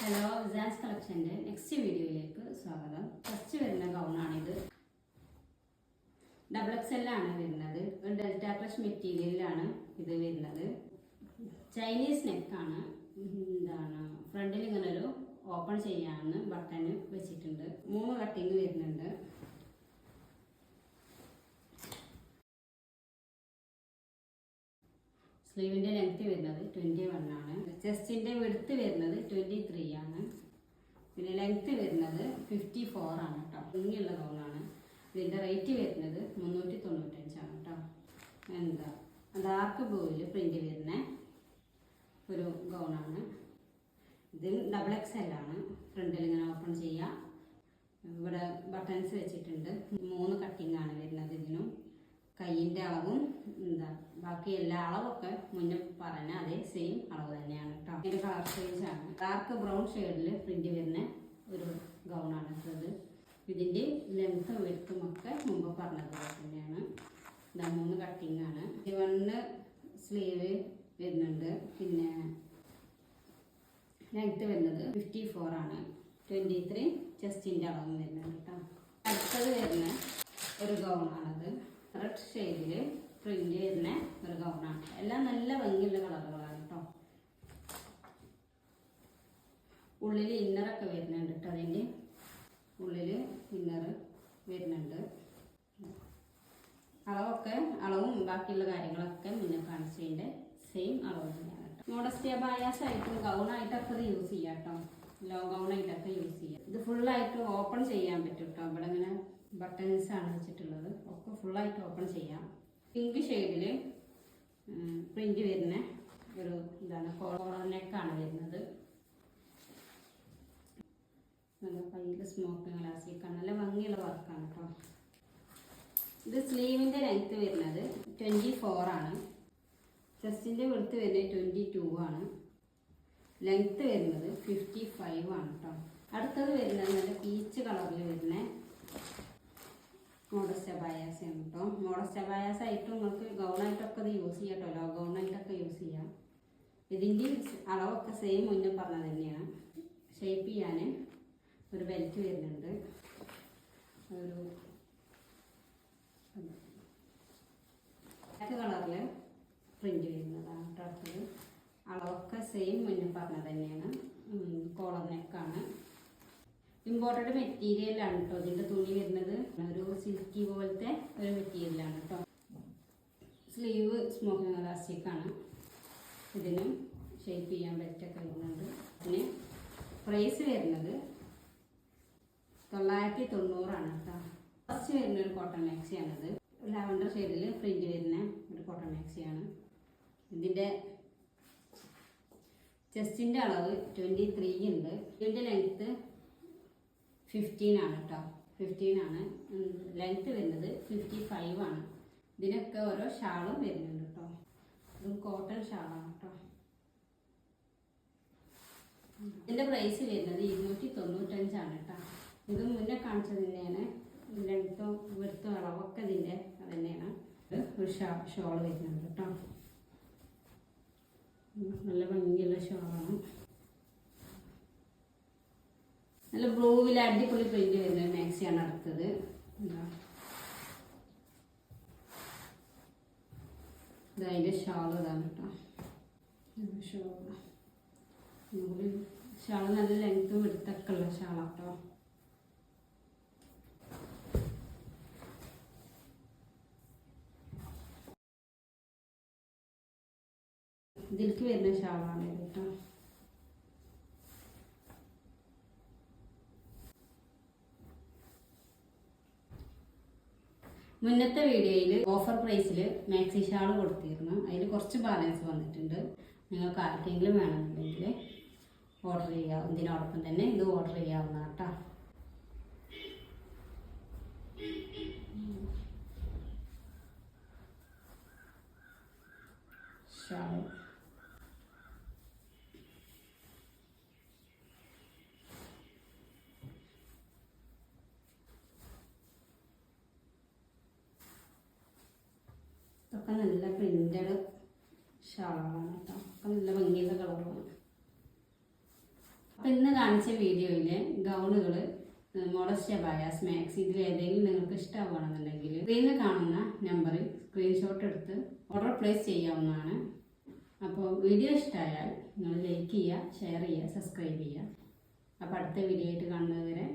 Hello jazz കളക്ഷന്റെ next വീഡിയോയിലേക്ക് സ്വാഗതം. First വരുന്ന ഗൗണാണിത് ഡബിൾ എക്സ് എല്ലാണ് വരുന്നത്. ഒരു ഡെൽറ്റ ക്രഷ് മെറ്റീരിയലിലാണ് ഇത് വരുന്നത്. ചൈനീസ് നെക്കാണ് എന്താണ് ഫ്രണ്ടിൽ ഇങ്ങനെ ഒരു ഓപ്പൺ ചെയ്യാമെന്ന് ബട്ടൺ വെച്ചിട്ടുണ്ട്. മൂന്ന് കട്ടിങ് വരുന്നുണ്ട്. സ്ലീവിന്റെ ലെങ്ത് വരുന്നത് ട്വന്റി വൺ ആണ്. ചെസ്റ്റിന്റെ വെടുത്ത് വരുന്നത് ട്വന്റി ത്രീ ആണ്. പിന്നെ ലെങ്ത് വരുന്നത് ഫിഫ്റ്റി ഫോർ ആണ് കേട്ടോ ഭംഗിയുള്ള ഗൗണാണ് ഇതിന്റെ റേറ്റ് വരുന്നത് മുന്നൂറ്റി തൊണ്ണൂറ്റഞ്ചാണ് കേട്ടോ എന്താ? ഡാർക്ക് ബ്ലൂവിൽ പ്രിന്റ് വരുന്ന? ഒരു ഗൗണാണ് ഇത് ഡബിൾ എക്സ് എൽ ആണ്. ഫ്രണ്ടിൽ ഇങ്ങനെ ഓപ്പൺ ചെയ്യാം. ഇവിടെ ബട്ടൺസ് വെച്ചിട്ടുണ്ട്. മൂന്ന് കട്ടിംഗ് ആണ് വരുന്നത് ഇതിനും. കയ്യിന്റെ അളവും എന്താ ബാക്കി എല്ലാ അളവൊക്കെ മുന്നേ പറഞ്ഞ അതേ സെയിം അളവ് തന്നെയാണ് കേട്ടോ ഇതിന്റെ കളർ ആണ്. ഡാർക്ക് ബ്രൗൺ ഷെയ്ഡിൽ പ്രിന്റ് വരുന്ന ഒരു ഗൗണാണ് ഇത്. ഇതിന്റെ ലെങ്ത്തും വെട്ടും ഒക്കെ മുമ്പ് പറഞ്ഞതുപോലെ തന്നെയാണ്. ഇതാ മൂന്ന് കട്ടിംഗ് ആണ്. ഇവണ് സ്ലീവ് വരുന്നുണ്ട്. പിന്നെ ലെങ്ത് വരുന്നത് ഫിഫ്റ്റി ഫോർ ആണ്. ട്വന്റി ത്രീ ചെസ്റ്റിന്റെ അളവും വരുന്നുണ്ട് കേട്ടോ അടുത്തത് വരുന്ന ഒരു ഗൗണാണത് റെഡ് ഷെയ്ഡിൽ പ്രിന്റ് വരുന്ന ഒരു ഗൗണാണ് എല്ലാം നല്ല ഭംഗിയുള്ള കളറുകളാണ് കേട്ടോ ഉള്ളിൽ ഇന്നറൊക്കെ വരുന്നുണ്ട് കേട്ടോ അതിന്റെ ഉള്ളിൽ ഇന്നർ വരുന്നുണ്ട്. അളവൊക്കെ അളവും ബാക്കിയുള്ള കാര്യങ്ങളൊക്കെ മുന്നേ കാണിച്ചതിന്റെ സെയിം അളവ് തന്നെയാണ് കേട്ടോ മോഡസ്റ്റിയ ബായാസ് ആയിട്ടും ഗൗണായിട്ടൊക്കെ യൂസ് ചെയ്യാം കേട്ടോ ലോ ഗൗണായിട്ടൊക്കെ യൂസ് ചെയ്യാം. ഇത് ഫുള്ളായിട്ട് ഓപ്പൺ ചെയ്യാൻ പറ്റും കേട്ടോ ഇവിടെ ഇങ്ങനെ ബട്ടൺസ് ആണ് വെച്ചിട്ടുള്ളത്. ഒക്കെ ഫുള്ളായിട്ട് ഓപ്പൺ ചെയ്യാം. പിങ്ക് ഷെയ്ഡിൽ പ്രിന്റ് വരുന്ന ഒരു എന്താണ് കോളർ നെക്കാണ് വരുന്നത്. നല്ല കയ്യിൽ സ്മോക്കിംഗ് ഗ്ലാസ്സിലേക്കാണ് നല്ല ഭംഗിയുള്ള വർക്കാണ് കേട്ടോ ഇത് സ്ലീവിന്റെ ലെങ്ത്ത് വരുന്നത് ട്വന്റി ആണ്. ചെസ്റ്റിന്റെ വെടുത്ത് വരുന്നത് ട്വന്റി ടു ആണ്. ലെങ്ത്ത് വരുന്നത് ഫിഫ്റ്റി ഫൈവ് ആണ് കേട്ടോ അടുത്തത് വരുന്നത് നല്ല പീച്ച് കളറിൽ വരുന്ന മോഡസ്റ്റ ബയാസ് ആണ് കേട്ടോ മോഡസ്റ്റ ബയാസ് ആയിട്ട് നിങ്ങൾക്ക് ഗൗണായിട്ടൊക്കെ ഇത് യൂസ് ചെയ്യാം കേട്ടോ ലോ ഗൗണായിട്ടൊക്കെ യൂസ് ചെയ്യാം. ഇതിന്റെ അളവൊക്കെ സെയിം മുന്നേ പറഞ്ഞ തന്നെയാണ്. ഷേപ്പ് ചെയ്യാൻ ഒരു ബെൽറ്റ് വരുന്നുണ്ട്. ഒരു കളറിൽ പ്രിന്റ് വരുന്നതാണ് കേട്ടോ അടുത്തത് അളവൊക്കെ സെയിം മുന്നേ പറഞ്ഞ തന്നെയാണ്. കോളർ നെക്കാണ് ഇമ്പോർട്ടഡ് മെറ്റീരിയലാണ് കേട്ടോ ഇതിന്റെ തുണി വരുന്നത് ഒരു സിൽക്കി പോലത്തെ ഒരു മെറ്റീരിയലാണ് കേട്ടോ സ്ലീവ് സ്മോക്കിംഗ് ഇലാസ്റ്റിക്കാണ് ഇതിനും ഷേപ്പ് ചെയ്യാൻ പറ്റൊക്കെ വരുന്നുണ്ട് പിന്നെ പ്രൈസ് വരുന്നത് തൊള്ളായിരത്തി തൊണ്ണൂറാണ് കേട്ടോ ഫസ്റ്റ് വരുന്ന ഒരു കോട്ടൺ മാക്സിയാണിത് ലാവണ്ടർ ഷെയ്ഡിൽ പ്രിന്റ് വരുന്ന ഒരു കോട്ടൺ മാക്സിയാണ് ഇതിന്റെ ചെസ്റ്റിന്റെ അളവ് ട്വന്റി ത്രീ ഉണ്ട്. ഇതിന്റെ ലെങ്ത്ത് ഫിഫ്റ്റീൻ ആണ് കേട്ടോ ഫിഫ്റ്റീൻ ആണ്. ലെങ്ത്ത് വരുന്നത് ഫിഫ്റ്റി ഫൈവ് ആണ്. ഇതിനൊക്കെ ഓരോ ഷാളും വരുന്നുണ്ട് കേട്ടോ ഇതും കോട്ടൺ ഷാളാണ് കേട്ടോ ഇതിന്റെ പ്രൈസ് വരുന്നത് ഇരുന്നൂറ്റി തൊണ്ണൂറ്റഞ്ചാണ് കേട്ടോ ഇത് മുന്നേ കാണിച്ചത് തന്നെയാണ്. ലെങ്ത്തും വെടുത്തും അളവൊക്കെ ഇതിന്റെ അത് തന്നെയാണ്. ഒരു ഷാ ഷോൾ വരുന്നുണ്ട് കേട്ടോ നല്ല ഭംഗിയുള്ള ഷോളാണ്. നല്ല ബ്ലൂവിൽ അടിപൊളി പെയിന്റ് വരുന്ന മാക്സിയാണ് അടുത്തത്. എന്താ ഇത് അതിന്റെ ഷാൾ ഇതാണ് കേട്ടോ. ഷോൾ ഷാൾ നല്ല ലെങ്ത്തും എടുത്തൊക്കെ ഉള്ള ഷാളാണ് കേട്ടോ. ഇതിലേക്ക് വരുന്ന ഷാളാണ് കേട്ടോ. മുന്നത്തെ വീഡിയോയിൽ ഓഫർ പ്രൈസിൽ മാക്സി ഷാൾ കൊടുത്തിരുന്നു. അതിൽ കുറച്ച് ബാലൻസ് വന്നിട്ടുണ്ട്. നിങ്ങൾക്ക് ആർക്കെങ്കിലും വേണമെന്നുണ്ടെങ്കിൽ ഓർഡർ ചെയ്യാം. ഇതിനോടൊപ്പം തന്നെ ഇത് ഓർഡർ ചെയ്യാവുന്ന കേട്ടോ. ഷാൾ ഷാളാണ് കേട്ടോ അപ്പം നല്ല ഭംഗിയുള്ള കളറുമാണ് അപ്പം ഇന്ന് കാണിച്ച വീഡിയോയിലെ ഗൗണുകൾ മോഡസ്റ്റ് ബയാസ് മാക്സ് ഇതിൽ ഏതെങ്കിലും നിങ്ങൾക്ക് ഇഷ്ടമാവുകയാണെന്നുണ്ടെങ്കിൽ സ്ക്രീനിൽ കാണുന്ന നമ്പറിൽ സ്ക്രീൻഷോട്ട് എടുത്ത് ഓർഡർ പ്ലേസ് ചെയ്യാവുന്നതാണ്. അപ്പോൾ വീഡിയോ ഇഷ്ടമായാൽ നിങ്ങൾ ലൈക്ക് ചെയ്യുക ഷെയർ ചെയ്യുക സബ്സ്ക്രൈബ് ചെയ്യുക. അപ്പോൾ അടുത്ത വീഡിയോ ആയിട്ട് കാണുന്നത് വരെ